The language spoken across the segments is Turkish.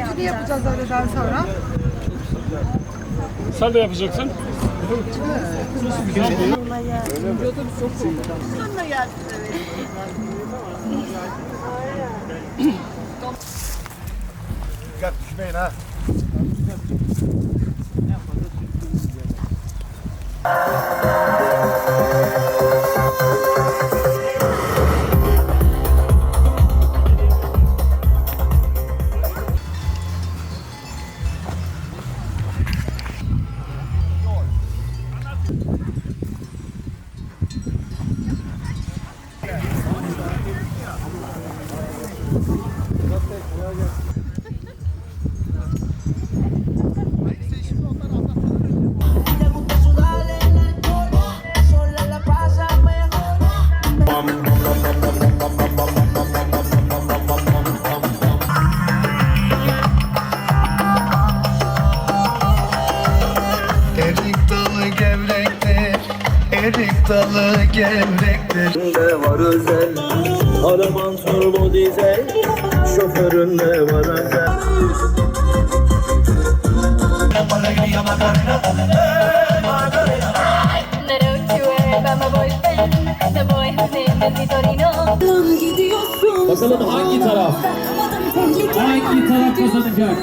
tantuni yapacağız öğleden sonra. Sen de yapacaksın. Dikkat düşmeyin ha. Kolay gelsin. Dalı gevrektir. de var özel Araban turbo dizel Şoföründe var özel. Bakalım hangi taraf? Hangi taraf kazanacak?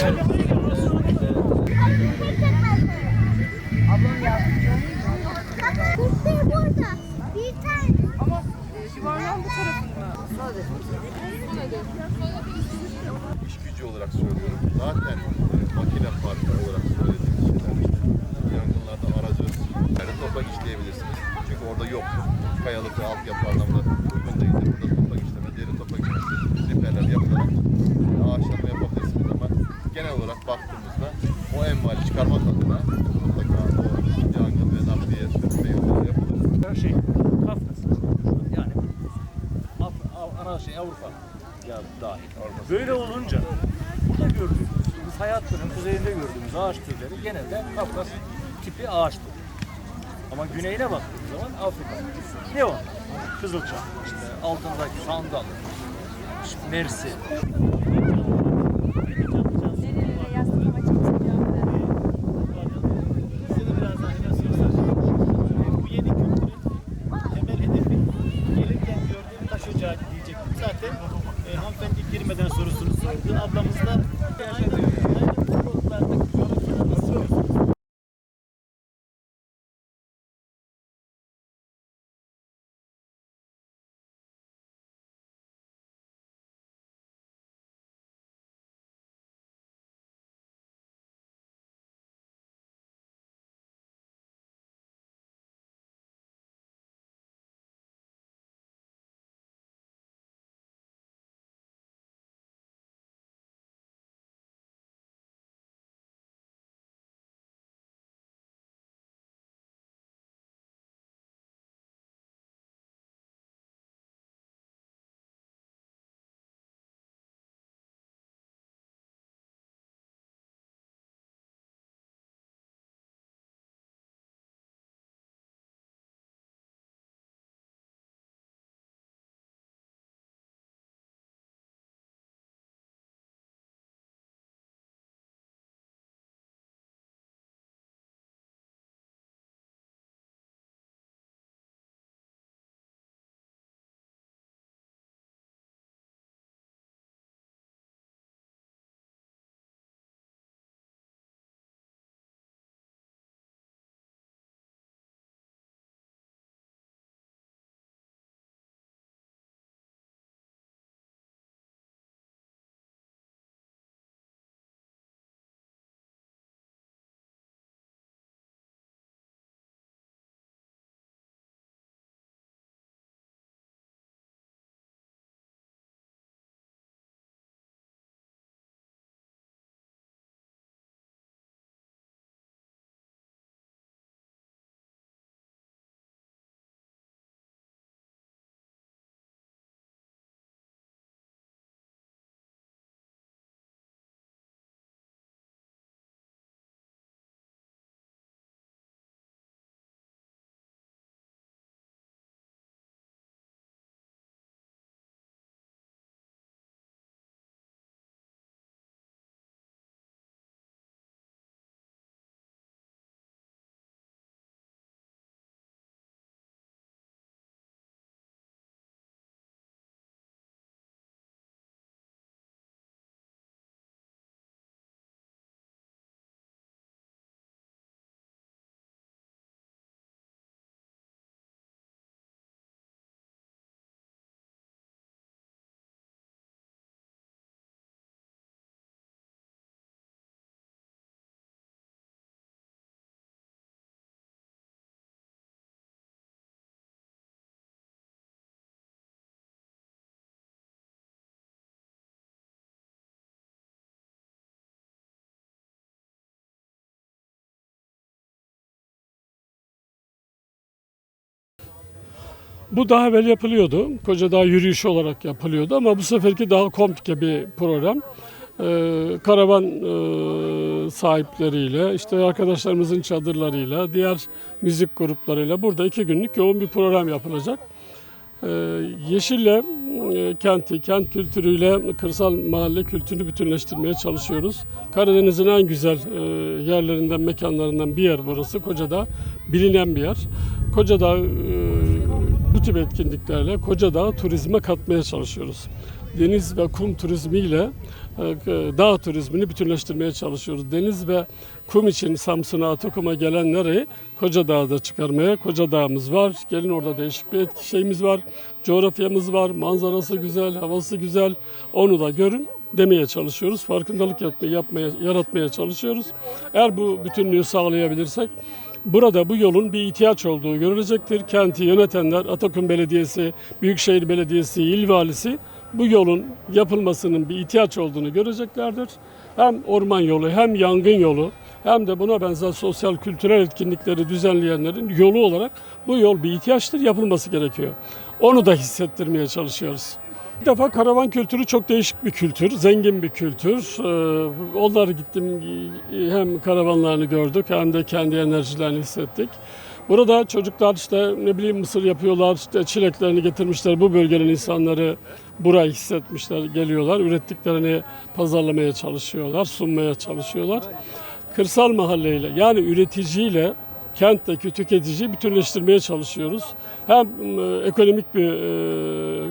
İş gücü olarak söylüyorum. Zaten e, makine parkı olarak söylediğim şeyler işte yangınlarda aracı yani toprak işleyebilirsiniz. Çünkü orada yok. Kayalık ve altyapı anlamında uygun değildir. Burada toprak işleme, deri toprak işleme, riperler yapılarak e, ağaçlama yapabilirsiniz ama genel olarak baktığımızda o envali çıkarmak adına mutlaka o yangın ve nakliye sürmeyi Avrupa ya dahil. Böyle olunca burada hayatların kuzeyinde gördüğümüz ağaç türleri genelde Kafkas tipi ağaç türü. Ama güneyine baktığımız zaman Afrika. Ne o? Kızılçam, işte altındaki sandal, mersi. Ocağı diyecektim. Zaten e, hanımefendi girmeden sorusunu sordu. Ablamız da yaşanıyor. Yani bu Bu daha evvel yapılıyordu. Kocadağ yürüyüşü olarak yapılıyordu ama bu seferki daha komplike bir program. Ee, karavan e, sahipleriyle, işte arkadaşlarımızın çadırlarıyla, diğer müzik gruplarıyla burada iki günlük yoğun bir program yapılacak. Ee, Yeşille e, kenti, kent kültürüyle kırsal mahalle kültürünü bütünleştirmeye çalışıyoruz. Karadeniz'in en güzel e, yerlerinden, mekanlarından bir yer burası. Kocadağ bilinen bir yer. Kocadağ e, bu tip etkinliklerle Kocadağ turizme katmaya çalışıyoruz. Deniz ve kum turizmiyle e, dağ turizmini bütünleştirmeye çalışıyoruz. Deniz ve kum için Samsun'a, Atakum'a gelenleri Kocadağ'da çıkarmaya, Kocadağ'ımız var. Gelin orada değişik bir şeyimiz var. Coğrafyamız var, manzarası güzel, havası güzel. Onu da görün demeye çalışıyoruz. Farkındalık yapmaya, yapmaya, yaratmaya çalışıyoruz. Eğer bu bütünlüğü sağlayabilirsek Burada bu yolun bir ihtiyaç olduğu görülecektir. Kenti yönetenler, Atakum Belediyesi, Büyükşehir Belediyesi, İl Valisi bu yolun yapılmasının bir ihtiyaç olduğunu göreceklerdir. Hem orman yolu hem yangın yolu hem de buna benzer sosyal kültürel etkinlikleri düzenleyenlerin yolu olarak bu yol bir ihtiyaçtır, yapılması gerekiyor. Onu da hissettirmeye çalışıyoruz. Bir defa karavan kültürü çok değişik bir kültür, zengin bir kültür. Ee, Onları gittim hem karavanlarını gördük hem de kendi enerjilerini hissettik. Burada çocuklar işte ne bileyim mısır yapıyorlar, işte çileklerini getirmişler. Bu bölgenin insanları burayı hissetmişler, geliyorlar. Ürettiklerini pazarlamaya çalışıyorlar, sunmaya çalışıyorlar. Kırsal mahalleyle yani üreticiyle kentteki tüketiciyi bütünleştirmeye çalışıyoruz. Hem e, ekonomik bir e,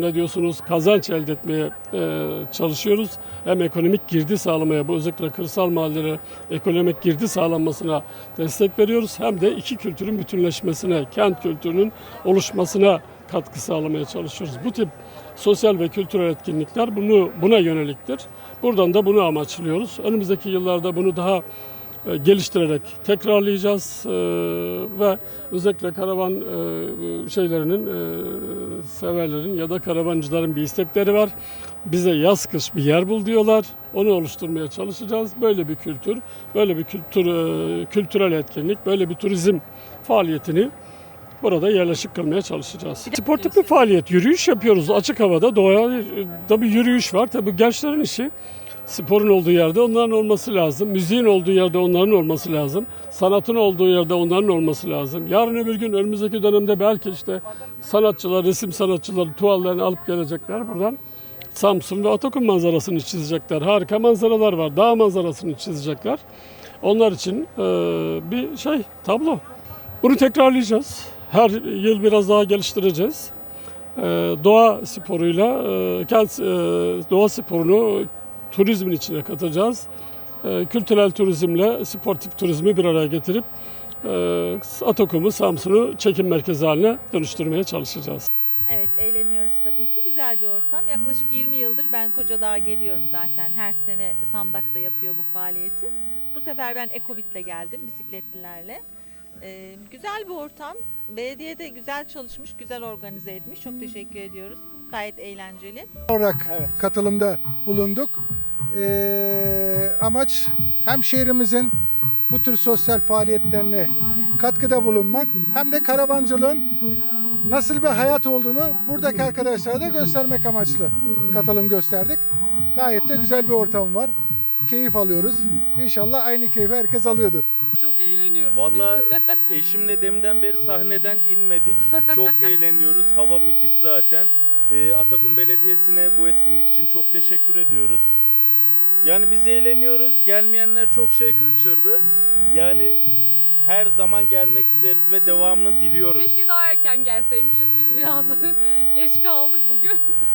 ne diyorsunuz kazanç elde etmeye e, çalışıyoruz. Hem ekonomik girdi sağlamaya bu özellikle kırsal mahallelere ekonomik girdi sağlanmasına destek veriyoruz. Hem de iki kültürün bütünleşmesine, kent kültürünün oluşmasına katkı sağlamaya çalışıyoruz. Bu tip sosyal ve kültürel etkinlikler bunu buna yöneliktir. Buradan da bunu amaçlıyoruz. Önümüzdeki yıllarda bunu daha e, geliştirerek tekrarlayacağız E, ve özellikle karavan e, şeylerinin e, severlerin ya da karavancıların bir istekleri var. Bize yaz kış bir yer bul diyorlar. Onu oluşturmaya çalışacağız. Böyle bir kültür, böyle bir kültür e, kültürel etkinlik, böyle bir turizm faaliyetini burada yerleşik kılmaya çalışacağız. Sportif bir faaliyet, yürüyüş yapıyoruz açık havada. Doğaya da bir yürüyüş var. Tabii gençlerin işi sporun olduğu yerde onların olması lazım. Müziğin olduğu yerde onların olması lazım. Sanatın olduğu yerde onların olması lazım. Yarın öbür gün önümüzdeki dönemde belki işte sanatçılar, resim sanatçıları tuvallerini alıp gelecekler buradan. Samsun ve Atakum manzarasını çizecekler. Harika manzaralar var. Dağ manzarasını çizecekler. Onlar için e, bir şey, tablo. Bunu tekrarlayacağız. Her yıl biraz daha geliştireceğiz. E, doğa sporuyla e, kent e, doğa sporunu turizmin içine katacağız. E, kültürel turizmle sportif turizmi bir araya getirip e, Atakum'u, Samsun'u çekim merkezi haline dönüştürmeye çalışacağız. Evet eğleniyoruz tabii ki. Güzel bir ortam. Yaklaşık 20 yıldır ben Kocadağ'a geliyorum zaten. Her sene Samdak da yapıyor bu faaliyeti. Bu sefer ben Ekobit'le geldim bisikletlilerle. Ee, güzel bir ortam. Belediye de güzel çalışmış, güzel organize etmiş. Çok teşekkür ediyoruz. Gayet eğlenceli. olarak katılımda bulunduk. Ee, amaç hem şehrimizin bu tür sosyal faaliyetlerine katkıda bulunmak hem de karavancılığın nasıl bir hayat olduğunu buradaki arkadaşlara da göstermek amaçlı katılım gösterdik. Gayet de güzel bir ortam var. Keyif alıyoruz. İnşallah aynı keyfi herkes alıyordur. Çok eğleniyoruz. Valla eşimle demden beri sahneden inmedik. Çok eğleniyoruz. Hava müthiş zaten. Ee, Atakum Belediyesi'ne bu etkinlik için çok teşekkür ediyoruz. Yani biz eğleniyoruz. Gelmeyenler çok şey kaçırdı. Yani her zaman gelmek isteriz ve devamını diliyoruz. Keşke daha erken gelseymişiz biz biraz. Geç kaldık bugün.